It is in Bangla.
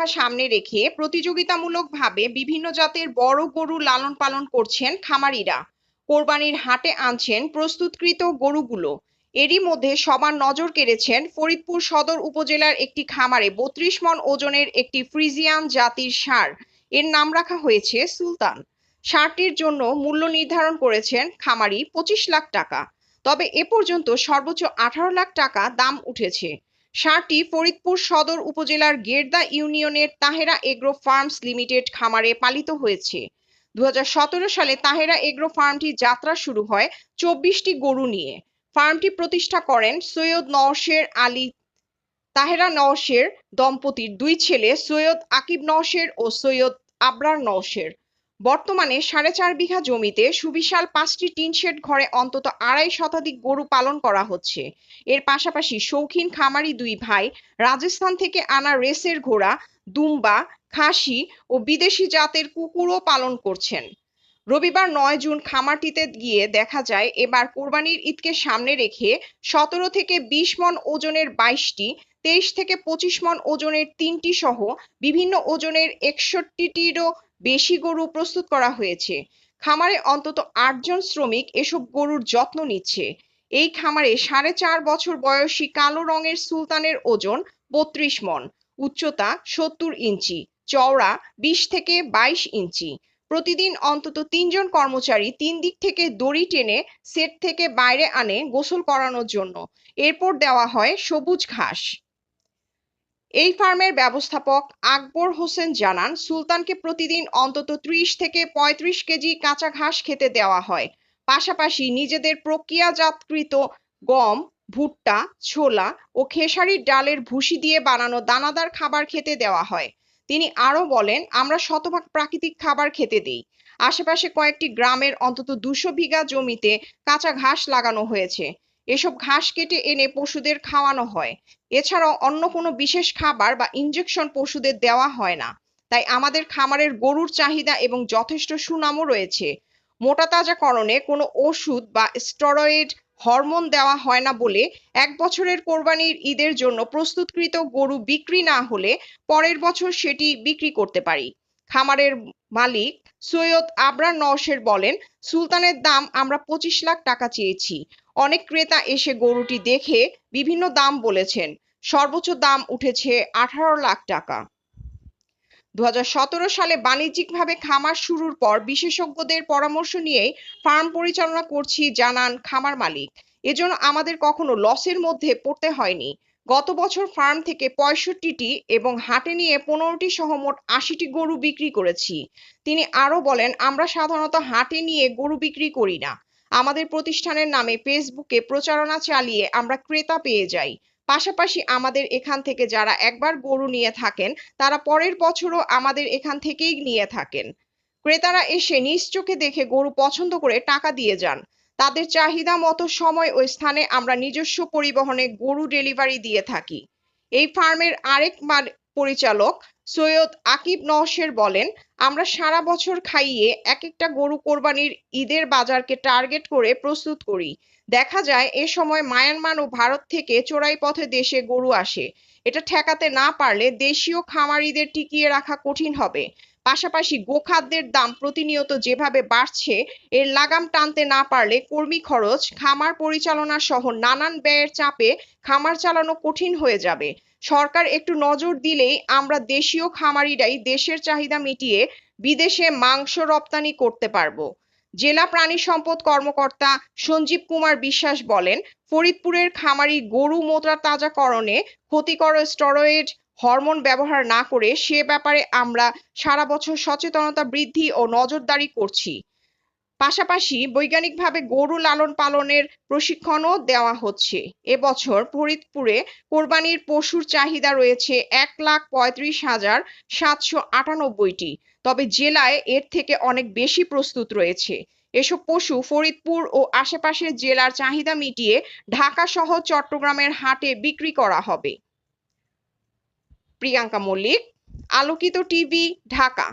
আজহা সামনে রেখে প্রতিযোগিতামূলকভাবে বিভিন্ন জাতের বড় গরু লালন পালন করছেন খামারিরা। কোরবানির হাটে আনছেন প্রস্তুতকৃত গরুগুলো। এরই মধ্যে সবার নজর কেড়েছেন ফরিদপুর সদর উপজেলার একটি খামারে বত্রিশ মন ওজনের একটি ফ্রিজিয়ান জাতির ষাঁড় এর নাম রাখা হয়েছে সুলতান। ষাঁড়টির জন্য মূল্য নির্ধারণ করেছেন খামারি পঁচিশ লাখ টাকা। তবে এ পর্যন্ত সর্বোচ্চ আঠারো লাখ টাকা দাম উঠেছে। ষাঁড়টি ফরিদপুর সদর উপজেলার গেরদা ইউনিয়নের তাহেরা এগ্রো ফার্মস লিমিটেড খামারে পালিত হয়েছে। দুই হাজার সতেরো সালে তাহেরা এগ্রো ফার্মটি যাত্রা শুরু হয় চব্বিশটি গরু নিয়ে। ফার্মটি প্রতিষ্ঠা করেন সৈয়দ নওশের আলী, তাহেরা নওশের দম্পতির দুই ছেলে সৈয়দ আকিব নওশের ও সৈয়দ আবরার নওশের। বর্তমানে সাড়ে চার বিঘা জমিতে সুবিশাল পাঁচটি টিন শেড ঘরে অন্তত আড়াই শতাধিক গরু পালন করা হচ্ছে। এর পাশাপাশি শৌখিন খামারি দুই ভাই, রাজস্থান থেকে আনা রেসের ঘোড়া, দুম্বা, খাসি ও বিদেশি জাতের কুকুরও পালন করছেন। রবিবার নয় জুন খামারটিতে গিয়ে দেখা যায়, এবার কোরবানির ঈদকে সামনে রেখে সতেরো থেকে বিশ মন ওজনের বাইশটি, তেইশ থেকে পঁচিশ মন ওজনের তিনটি সহ বিভিন্ন ওজনের একষট্টিটিরও বেশি গরু প্রস্তুত করা হয়েছে। খামারে অন্তত আটজন শ্রমিক এসব গরুর যত্ন নিচ্ছে। এই খামারে সাড়ে চার বছর বয়সী কালো রঙের সুলতানের ওজন বত্রিশ মন, উচ্চতা সত্তর ইঞ্চি, চওড়া বিশ থেকে বাইশ ইঞ্চি। প্রতিদিন অন্তত তিনজন কর্মচারী তিন দিক থেকে দড়ি টেনে সেট থেকে বাইরে আনে গোসল করানোর জন্য। এরপর দেওয়া হয় সবুজ ঘাস। এই ফার্মের ব্যবস্থাপক আকবর হোসেন জানান, সুলতানকে প্রতিদিন অন্তত ত্রিশ থেকে ৩৫ কেজি কাঁচা ঘাস খেতে দেওয়া হয়। পাশাপাশি নিজেদের প্রক্রিয়াজাতকৃত গম, ভুট্টা, ছোলা ও খেসারির ডালের ভুসি দিয়ে বানানো দানাদার খাবার খেতে দেওয়া হয়। তিনি আরও বলেন, আমরা শতভাগ প্রাকৃতিক খাবার খেতে দিই। আশেপাশে কয়েকটি গ্রামের অন্তত দুশো বিঘা জমিতে কাঁচা ঘাস লাগানো হয়েছে। এসব ঘাস কেটে এনে পশুদের খাওয়ানো হয়। এছাড়াও অন্য কোনো বিশেষ খাবার বা ইনজেকশন পশুদের দেওয়া হয় না। তাই আমাদের খামারের গরুর চাহিদা এবং যথেষ্ট সুনামও রয়েছে। মোটা তাজাকরণে কোনো ওষুধ বা স্টেরয়েড হরমোন দেওয়া হয় না বলে এক বছরের কোরবানির ঈদের জন্য প্রস্তুতকৃত গরু বিক্রি না হলে পরের বছর সেটি বিক্রি করতে পারি। খামারের মালিক সৈয়দ আবরার নওশের বলেন, সুলতানের দাম আমরা পঁচিশ লাখ টাকা চেয়েছি। অনেক ক্রেতা এসে গরুটি দেখে বিভিন্ন দাম বলেছেন। সর্বোচ্চ দাম উঠেছে আঠারো লাখ টাকা। দুহাজার সতেরো সালে বাণিজ্যিকভাবে খামার শুরুর পর বিশেষজ্ঞদের পরামর্শ নিয়েই ফার্ম পরিচালনা করছি জানান খামার মালিক। এজন্য আমাদের কখনো লসের মধ্যে পড়তে হয়নি। গত বছর ফার্ম থেকে পঁয়ষট্টিটি এবং হাটে নিয়ে পনেরোটি সহ মোট আশিটি গরু বিক্রি করেছি। তিনি আরও বলেন, আমরা সাধারণত হাটে নিয়ে গরু বিক্রি করি না। আমাদের প্রতিষ্ঠানের নামে ফেসবুকে প্রচারণা চালিয়ে আমরা ক্রেতা পেয়ে যাই। পাশাপাশি আমাদের এখান থেকে যারা একবার গরু নিয়ে থাকেন, তারা পরের বছরও আমাদের এখান থেকেই নিয়ে থাকেন। ক্রেতারা এসে নিজ চোখে দেখে গরু পছন্দ করে টাকা দিয়ে যান। তাদের চাহিদা মতো সময় ও স্থানে আমরা নিজস্ব পরিবহনে গরু ডেলিভারি দিয়ে থাকি। এই ফার্মের আরেক পরিচালক সৈয়দ আকিব নওশের বলেন, আমরা সারা বছর খাইয়ে এক একটা গরু কোরবানির ঈদের বাজারকে টার্গেট করে প্রস্তুত করি। দেখা যায়, এ সময় মায়ানমার ও ভারত থেকে চোরাই পথে দেশে গরু আসে। এটা ঠেকাতে না পারলে দেশীয় খামারিদের টিকিয়ে রাখা কঠিন হবে। পাশাপাশি গোখাদ্যের দাম প্রতিনিয়ত যেভাবে বাড়ছে, এর লাগাম টানতে না পারলে কর্মী খরচ, খামার পরিচালনা সহ নানান ব্যয়ের চাপে খামার চালানো কঠিন হয়ে যাবে। সরকার একটু নজর দিলেই আমরা দেশীয় খামারিরাই দেশের চাহিদা মিটিয়ে বিদেশে মাংস রপ্তানি করতে পারব। জেলা প্রাণী সম্পদ কর্মকর্তা সঞ্জীব কুমার বিশ্বাস বলেন, ফরিদপুরের খামারি গরু মোটা তাজাকরণে ক্ষতিকর স্টেরয়েড হরমোন ব্যবহার না করে সে ব্যাপারে আমরা সারা বছর সচেতনতা বৃদ্ধি ও নজরদারি করছি। পাশাপাশি বৈজ্ঞানিকভাবে গরু লালন পালনের প্রশিক্ষণও দেওয়া হচ্ছে। এবছর ফরিদপুরে কোরবানির পশুর চাহিদা রয়েছে এক লাখ পঁয়ত্রিশ হাজার সাতশো আটানব্বইটি। তবে জেলায় এর থেকে অনেক বেশি প্রস্তুত রয়েছে। এসব পশু ফরিদপুর ও আশেপাশের জেলার চাহিদা মিটিয়ে ঢাকা সহ চট্টগ্রামের হাটে বিক্রি করা হবে। প্রিয়াঙ্কা মল্লিক, আলোকিত টিভি, ঢাকা।